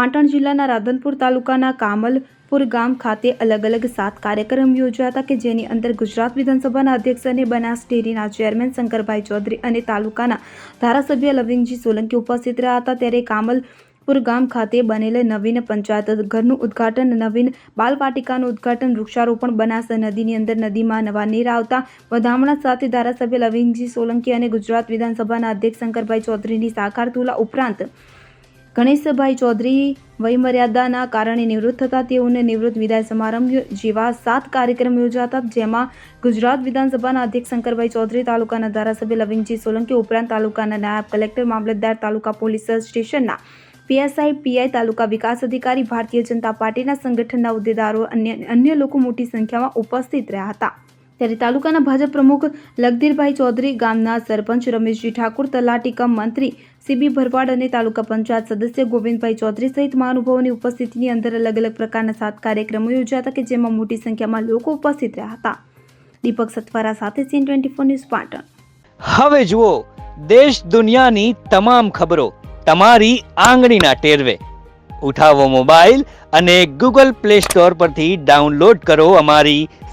પાટણ જિલ્લાના રાધનપુર તાલુકાના કામલપુર ગામ ખાતે અલગ અલગ સાત કાર્યક્રમ યોજાયા હતા કે જેની અંદર ગુજરાત વિધાનસભાના અધ્યક્ષ અને બનાસ ડેરીના ચેરમેન શંકરભાઈ ચૌધરી અને તાલુકાના ધારાસભ્ય લવિંગજી સોલંકી ઉપસ્થિત રહ્યા હતા. ત્યારે કામલપુર ગામ ખાતે બનેલ નવીન પંચાયત ઘરનું ઉદ્ઘાટન, નવીન બાલવાટિકાનું ઉદ્ઘાટન, વૃક્ષારોપણ બનાસ નદીની અંદર નદીમાં નવા નીર આવતા વધામણા સાથે ધારાસભ્ય લવિંગજી સોલંકી અને ગુજરાત વિધાનસભાના અધ્યક્ષ શંકરભાઈ ચૌધરીની સાકાર તુલા ઉપરાંત ગણેશભાઈ ચૌધરી વયમર્યાદાના કારણે નિવૃત્ત થતા તેઓને નિવૃત્ત વિદાય સમારંભ જેવા સાત કાર્યક્રમ યોજાતા જેમાં ગુજરાત વિધાનસભાના અધ્યક્ષ શંકરભાઈ ચૌધરી, તાલુકાના ધારાસભ્ય લવિંગજી સોલંકી, ઉપરાંત તાલુકાના નાયબ કલેક્ટર, મામલતદાર, તાલુકા પોલીસ સ્ટેશનના પીએસઆઈ, પીઆઈ, તાલુકા વિકાસ અધિકારી, ભારતીય જનતા પાર્ટીના સંગઠનના હોદ્દેદારો, અન્ય અન્ય લોકો મોટી સંખ્યામાં ઉપસ્થિત રહ્યા હતા. ત્યારે તાલુકાના ભાજપ પ્રમુખ લગધીરભાઈ ચૌધરી, ગામના સરપંચ રમેશજી ઠાકુર તલાટી કમ મંત્રી સીબી ભરવાડ અને તાલુકા પંચાયત સદસ્ય ગોવિંદભાઈ ચૌધરી સહિત મહાનુભાવોની ઉપસ્થિતિની અંદર અલગ અલગ પ્રકારના સાત કાર્યક્રમો યોજાયા હતા કે જેમાં મોટી સંખ્યામાં લોકો ઉપસ્થિત રહ્યા હતા. દીપક સતવારા સાથે CN twenty four news Patan. હવે જુઓ, દેશ દુનિયાની તમામ ખબરો તમારી આંગળીના ટેરવે. ઉઠાવો મોબાઈલ અને ગૂગલ પ્લે સ્ટોર પરથી ડાઉનલોડ કરો અમારી